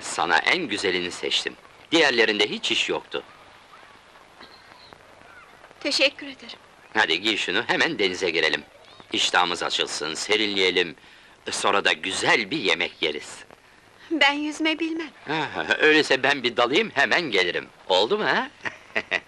Sana en güzelini seçtim. Diğerlerinde hiç iş yoktu. Teşekkür ederim. Hadi giy şunu, hemen denize girelim. İştahımız açılsın, serinleyelim. Sonra da güzel bir yemek yeriz. Ben yüzme bilmem. Ha, öyleyse ben bir dalayım, hemen gelirim. Oldu mu ha?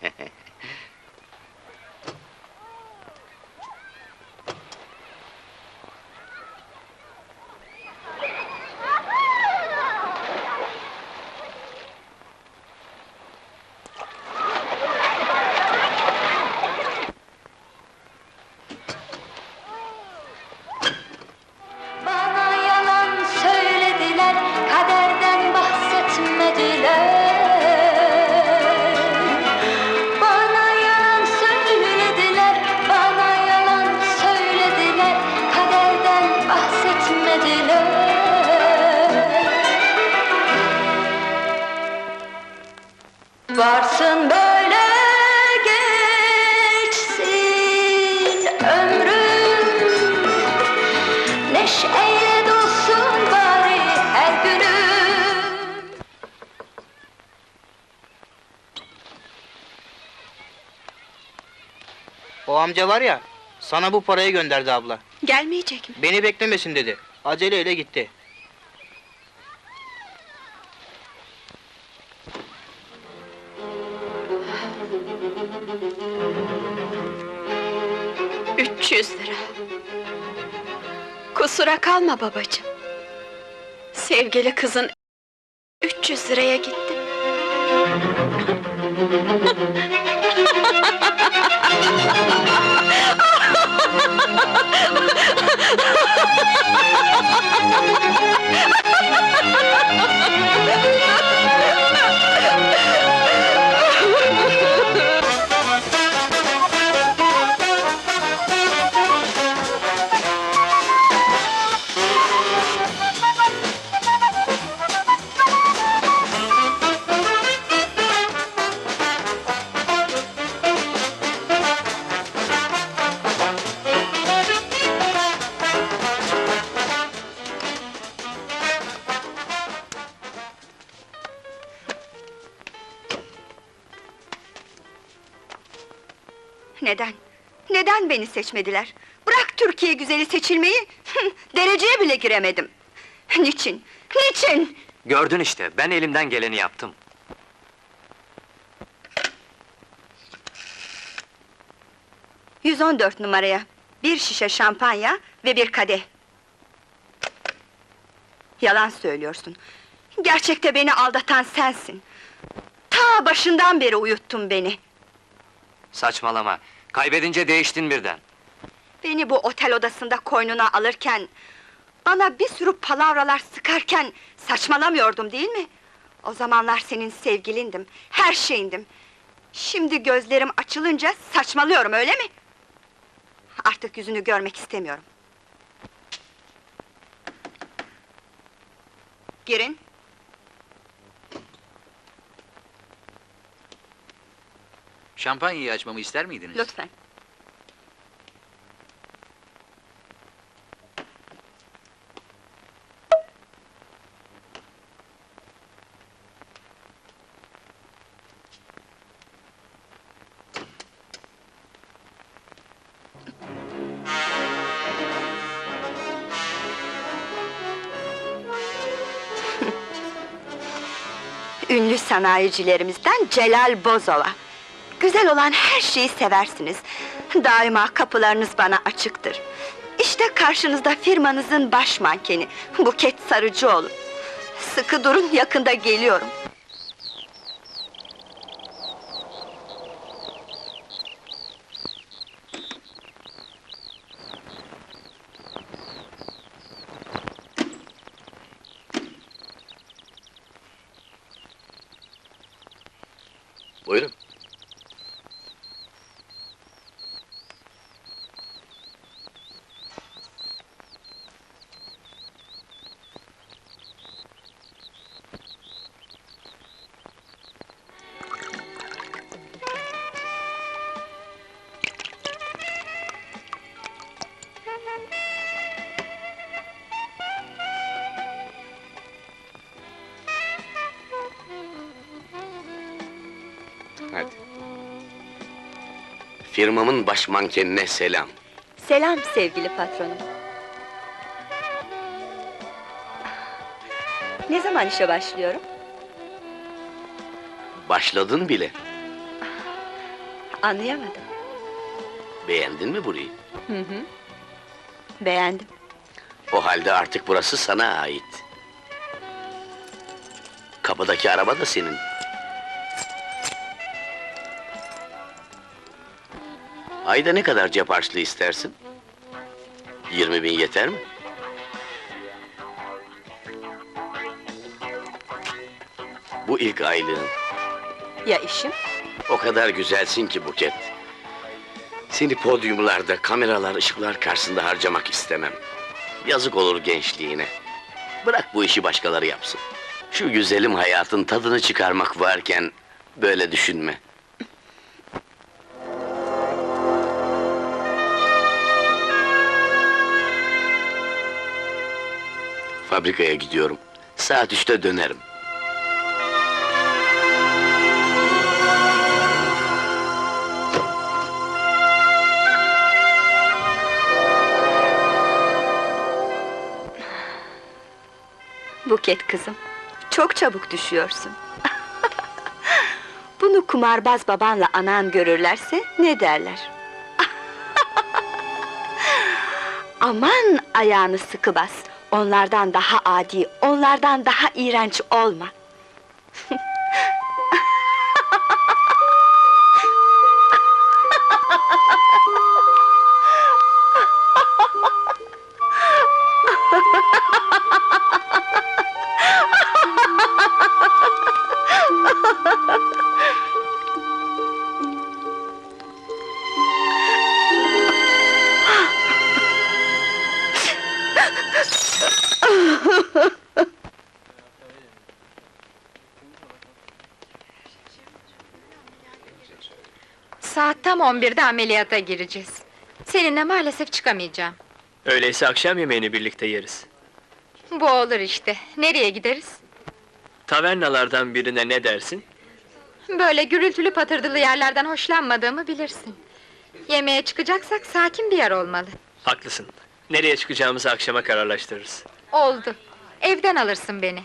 Varsın böyle geçsin ömrüm Neşeyle dolsun bari her günüm O amca var ya, sana bu parayı gönderdi abla. Gelmeyecek mi? Beni beklemesin dedi. Aceleyle gitti. Kusura kalma babacığım. Sevgili kızın 300 liraya gitti. Neden beni seçmediler? Bırak Türkiye güzeli seçilmeyi, dereceye bile giremedim. Niçin? Niçin? Gördün işte, ben elimden geleni yaptım. ...114 numaraya... ...bir şişe şampanya ve bir kadeh. Yalan söylüyorsun. Gerçekte beni aldatan sensin. Ta başından beri uyuttun beni. Saçmalama. Kaybedince değiştin birden. Beni bu otel odasında koynuna alırken... ...bana bir sürü palavralar sıkarken... ...saçmalamıyordum değil mi? O zamanlar senin sevgilindim, her şeyindim. Şimdi gözlerim açılınca saçmalıyorum öyle mi? Artık yüzünü görmek istemiyorum. Girin. Şampanyayı açmamı ister miydiniz? Lütfen. Ünlü sanayicilerimizden Celal Bozova. Güzel olan her şeyi seversiniz. Daima kapılarınız bana açıktır. İşte karşınızda firmanızın baş mankeni, Buket Sarıcıoğlu. Sıkı durun, yakında geliyorum. Buyurun. Firmamın baş mankenine selam. Selam sevgili patronum. Ne zaman işe başlıyorum? Başladın bile. Anlayamadım. Beğendin mi burayı? Hı hı. Beğendim. O halde artık burası sana ait. Kapıdaki araba da senin. Ayda ne kadar cep harçlığı istersin? 20 bin yeter mi? Bu ilk aylığın. Ya işim? O kadar güzelsin ki Buket. Seni podyumlarda, kameralar, ışıklar karşısında harcamak istemem. Yazık olur gençliğine. Bırak bu işi başkaları yapsın. Şu güzelim hayatın tadını çıkarmak varken böyle düşünme. Fabrikaya gidiyorum. Saat üçte dönerim. Buket kızım, çok çabuk düşüyorsun. Bunu kumarbaz babanla anan görürlerse ne derler? Aman ayağını sıkı bas. Onlardan daha adi, onlardan daha iğrenç olma. Tam 11'de ameliyata gireceğiz. Seninle maalesef çıkamayacağım. Öyleyse akşam yemeğini birlikte yeriz. Bu olur işte. Nereye gideriz? Tavernalardan birine ne dersin? Böyle gürültülü patırdılı yerlerden hoşlanmadığımı bilirsin. Yemeğe çıkacaksak sakin bir yer olmalı. Haklısın. Nereye çıkacağımızı akşama kararlaştırırız. Oldu. Evden alırsın beni.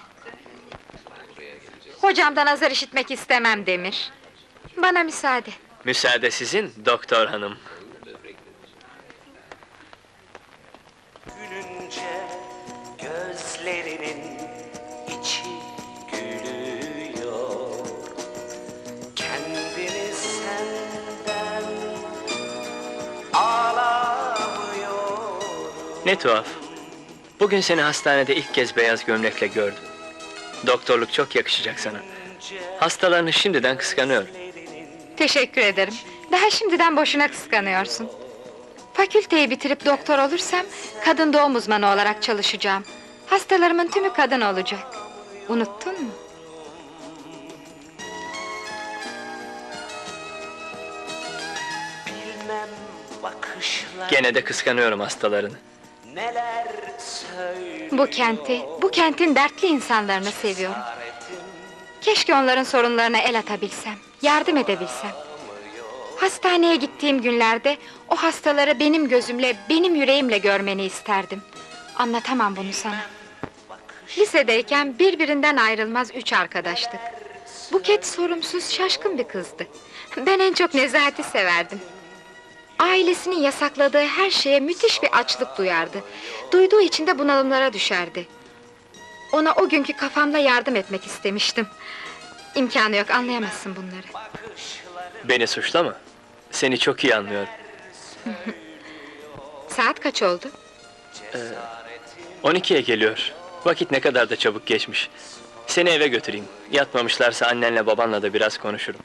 Hocamdan azar işitmek istemem Demir. Bana müsaade. Müsaade sizin, doktor hanım. Gülünce gözlerinin içi gülüyor Kendini senden alamıyor Ne tuhaf. Bugün seni hastanede ilk kez beyaz gömlekle gördüm. Doktorluk çok yakışacak sana. Hastalarını şimdiden kıskanıyor. Teşekkür ederim. Daha şimdiden boşuna kıskanıyorsun. Fakülteyi bitirip doktor olursam kadın doğum uzmanı olarak çalışacağım. Hastalarımın tümü kadın olacak. Unuttun mu? Bilmem bakışlar Gene de kıskanıyorum hastalarını. neler söylüyor Bu kenti, bu kentin dertli insanlarını seviyorum. Keşke onların sorunlarına el atabilsem, yardım edebilsem. Hastaneye gittiğim günlerde o hastaları benim gözümle, benim yüreğimle görmeni isterdim. Anlatamam bunu sana. Lisedeyken birbirinden ayrılmaz üç arkadaştık. Buket sorumsuz, şaşkın bir kızdı. Ben en çok Nezahat'i severdim. Ailesinin yasakladığı her şeye müthiş bir açlık duyardı. Duyduğu için de bunalımlara düşerdi. Ona o günkü kafamla yardım etmek istemiştim. İmkanı yok, anlayamazsın bunları. Beni suçlama. Seni çok iyi anlıyorum. Saat kaç oldu? 12'ye geliyor. Vakit ne kadar da çabuk geçmiş. Seni eve götüreyim. Yatmamışlarsa annenle babanla da biraz konuşurum.